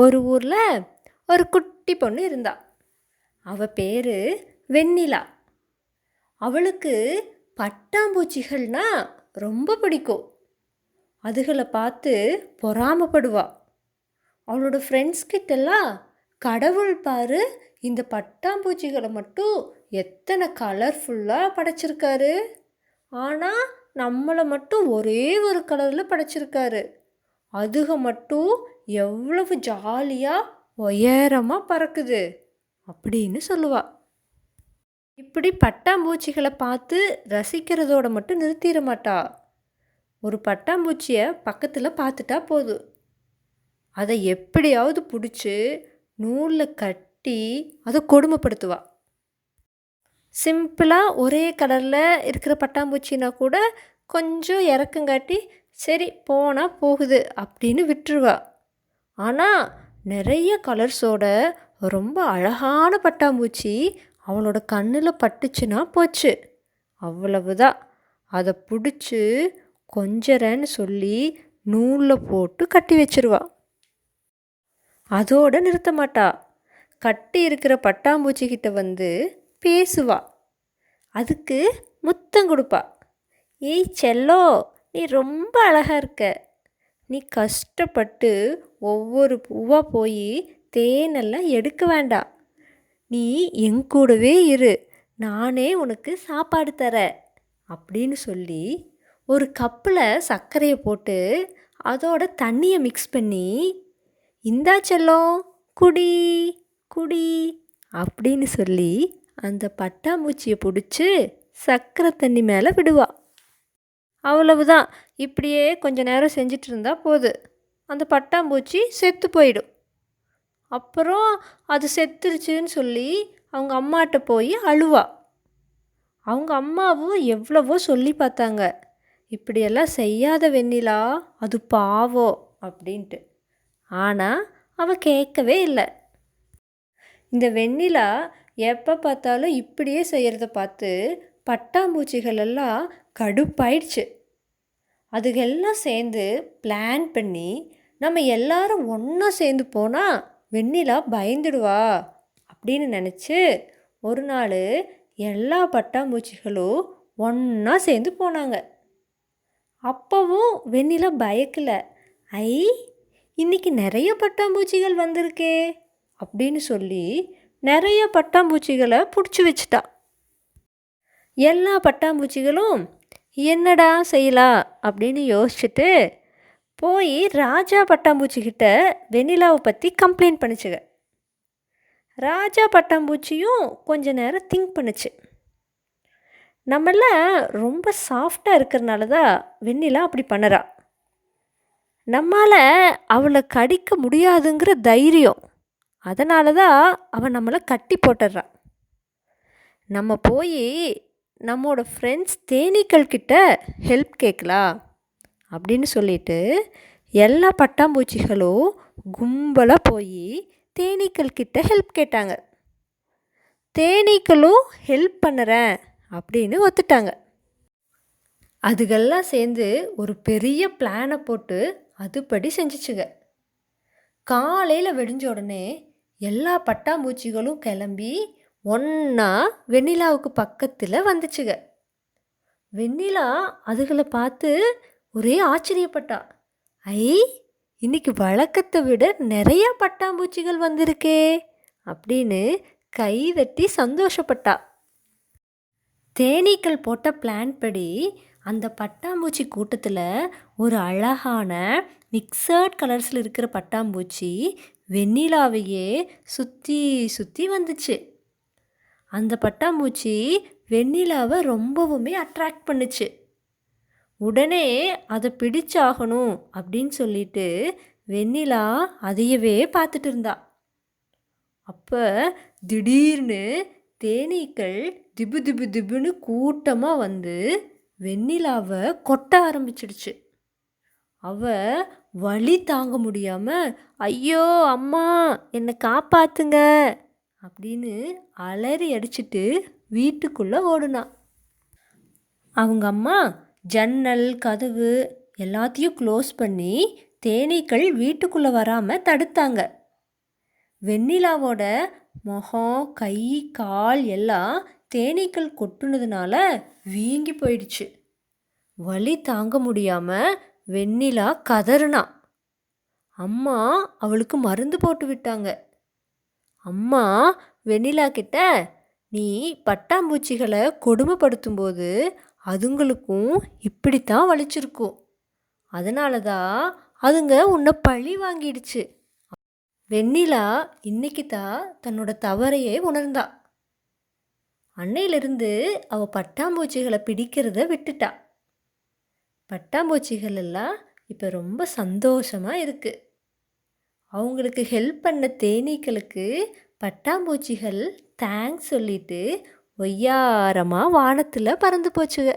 ஒரு ஊரில் ஒரு குட்டி பொண்ணு இருந்தா. அவள் பேர் வெண்ணிலா. அவளுக்கு பட்டாம்பூச்சிகள்னா ரொம்ப பிடிக்கும். அதுகளை பார்த்து பொறாமப்படுவா. அவளோட ஃப்ரெண்ட்ஸ் கிட்டெல்லாம் கடவுள் பாரு இந்த பட்டாம்பூச்சிகளை மட்டும் எத்தனை கலர்ஃபுல்லாக படைச்சிருக்காரு. ஆனால் நம்மளை மட்டும் ஒரே ஒரு கலரில் படைச்சிருக்காரு. அதுக மட்டும் எவ்வளவு ஜாலியாக உயரமாக பறக்குது அப்படின்னு சொல்லுவா. இப்படி பட்டாம்பூச்சிகளை பார்த்து ரசிக்கிறதோட மட்டும் நிறுத்திட மாட்டா. ஒரு பட்டாம்பூச்சியை பக்கத்தில் பார்த்துட்டா போதும் அதை எப்படியாவது பிடிச்சி நூலில் கட்டி அதை கொடுமைப்படுத்துவா. சிம்பிளாக ஒரே கலரில் இருக்கிற பட்டாம்பூச்சினா கூட கொஞ்சம் இறக்கங்காட்டி சரி போனால் போகுது அப்படின்னு விட்டுருவா. ஆனால் நிறைய கலர்ஸோட ரொம்ப அழகான பட்டாம்பூச்சி அவளோட கண்ணில் பட்டுச்சுன்னா போச்சு. அவ்வளவுதான். அதை பிடிச்சி கொஞ்சரன்னு சொல்லி நூலில் போட்டு கட்டி வச்சிருவா. அதோடு நிறுத்த மாட்டா. கட்டி இருக்கிற பட்டாம்பூச்சிக்கிட்ட வந்து பேசுவா. அதுக்கு முத்தம் கொடுப்பா. ஏய் செல்லோ நீ ரொம்ப அழகாக இருக்க. நீ கஷ்டப்பட்டு ஒவ்வொரு பூவாக போய் தேனெல்லாம் எடுக்க வேண்டாம் நீ என் கூடவே இரு. நானே உனக்கு சாப்பாடு தரேன் அப்படின்னு சொல்லி ஒரு கப்பில் சர்க்கரையை போட்டு அதோட தண்ணியை மிக்ஸ் பண்ணி இந்தா செல்லம் குடி குடி அப்படின்னு சொல்லி அந்த பட்டாம்பூச்சியை பிடிச்சி சர்க்கரை தண்ணி மேலே விடுவா. அவ்வளவுதான். இப்படியே கொஞ்ச நேரம் செஞ்சிட்டு இருந்தா போதும் அந்த பட்டாம்பூச்சி செத்து போயிடும். அப்புறம் அது செத்துருச்சுன்னு சொல்லி அவங்க அம்மாட்ட போய் அழுவா. அவங்க அம்மாவும் எவ்வளவோ சொல்லி பார்த்தாங்க. இப்படியெல்லாம் செய்யாத வெண்ணிலா அது பாவம் அப்படின்ட்டு. ஆனால் அவள் கேட்கவே இல்லை. இந்த வெண்ணிலா எப்போ பார்த்தாலும் இப்படியே செய்கிறத பார்த்து பட்டாம்பூச்சிகள் எல்லாம் கடுப்பாயிடுச்சு. அதுகெல்லாம் சேர்ந்து பிளான் பண்ணி நம்ம எல்லாரும் ஒன்றா சேர்ந்து போனால் வெண்ணிலா பயந்துடுவா அப்படின்னு நினச்சி ஒரு நாள் எல்லா பட்டாம்பூச்சிகளும் ஒன்றா சேர்ந்து போனாங்க. அப்போவும் வெண்ணிலா பயக்கல. ஐ இன்றைக்கி நிறைய பட்டாம்பூச்சிகள் வந்திருக்கே அப்படின்னு சொல்லி நிறைய பட்டாம்பூச்சிகளை பிடிச்சி வச்சிட்டா. எல்லா பட்டாம்பூச்சிகளும் என்னடா செய்யலாம் அப்படின்னு யோசிச்சுட்டு போய் ராஜா பட்டாம்பூச்சிக்கிட்ட வெண்ணிலாவை பற்றி கம்ப்ளைண்ட் பண்ணுச்சுங்க ராஜா பட்டாம்பூச்சியும் கொஞ்ச நேரம் திங்க் பண்ணுச்சு. நம்மள ரொம்ப சாஃப்டாக இருக்கிறனால தான் வெண்ணிலா அப்படி பண்ணுறா. நம்மால் அவளை கடிக்க முடியாதுங்கிற தைரியம். அதனால தான் அவன் நம்மளை கட்டி போட்டுடுறா. நம்ம போய் நம்மோட ஃப்ரெண்ட்ஸ் தேனீக்கள் கிட்ட ஹெல்ப் கேட்கலாம் அப்படின்னு சொல்லிட்டு எல்லா பட்டாம்பூச்சிகளும் கும்பலாக போய் தேனீக்கள் கிட்ட ஹெல்ப் கேட்டாங்க. தேனீக்களும் ஹெல்ப் பண்ணுறேன் அப்படின்னு ஒத்துட்டாங்க. அதுகெல்லாம் சேர்ந்து ஒரு பெரிய பிளானை போட்டு அதுபடி செஞ்சுச்சுங்க. காலையில் வெடிஞ்ச உடனே எல்லா பட்டாம்பூச்சிகளும் கிளம்பி ஒன்றா வெண்ணிலாவுக்கு பக்கத்தில் வந்துச்சுங்க வெண்ணிலா அதுகளை பார்த்து ஒரே ஆச்சரியப்பட்டா. ஐ இன்னைக்கு வழக்கத்தை விட நிறையா பட்டாம்பூச்சிகள் வந்திருக்கே அப்படின்னு கை வெட்டி சந்தோஷப்பட்டா. தேனீக்கள் போட்ட பிளான் படி அந்த பட்டாம்பூச்சி கூட்டத்தில் ஒரு அழகான மிக்சர்ட் கலர்ஸில் இருக்கிற பட்டாம்பூச்சி வெண்ணிலாவையே சுற்றி சுற்றி வந்துச்சு. அந்த பட்டாம்பூச்சி வெண்ணிலாவை ரொம்பவுமே அட்ராக்ட் பண்ணுச்சு. உடனே அதை பிடிச்சாகணும் அப்படின்னு சொல்லிட்டு வெண்ணிலா அதையவே பார்த்துட்டு இருந்தா. அப்போ திடீர்னு தேனீக்கள் திபு திபு திபுன்னு கூட்டமாக வந்து வெண்ணிலாவை கொட்ட ஆரம்பிச்சிடுச்சு. அவ வழி தாங்க முடியாமல் ஐயோ அம்மா என்னை காப்பாத்துங்க. அப்படின்னு அலறி அடிச்சிட்டு வீட்டுக்குள்ளே ஓடுனான் அவங்க அம்மா ஜன்னல் கதவு எல்லாத்தையும் க்ளோஸ் பண்ணி தேனீக்கள் வீட்டுக்குள்ளே வராமல் தடுத்தாங்க. வெண்ணிலாவோட முகம் கை கால் எல்லாம் தேனீக்கள் கொட்டுனதுனால வீங்கி போயிடுச்சு. வலி தாங்க முடியாமல் வெண்ணிலா கதறுனா. அம்மா அவளுக்கு மருந்து போட்டு விட்டாங்க. அம்மா வெண்ணிலா கிட்ட நீ பட்டாம்பூச்சிகளை கொடுமைப்படுத்தும்போது அதுங்களுக்கும் இப்படித்தான் வலிச்சிருக்கும். அதனால தான் அதுங்க உன்னை பழி வாங்கிடுச்சு. வெண்ணிலா இன்னைக்கு தான் தன்னோட தவறையே உணர்ந்தா. அன்னையிலிருந்து அவ பட்டாம்பூச்சிகளை பிடிக்கிறத விட்டுட்டா. பட்டாம்பூச்சிகள் எல்லாம் இப்போ ரொம்ப சந்தோஷமாக இருக்குது அவங்களுக்கு ஹெல்ப் பண்ண தேனீக்களுக்கு பட்டாம்பூச்சிகள் தேங்க்ஸ் சொல்லிட்டு ஒய்யாரமாக வானத்தில் பறந்து போச்சுங்க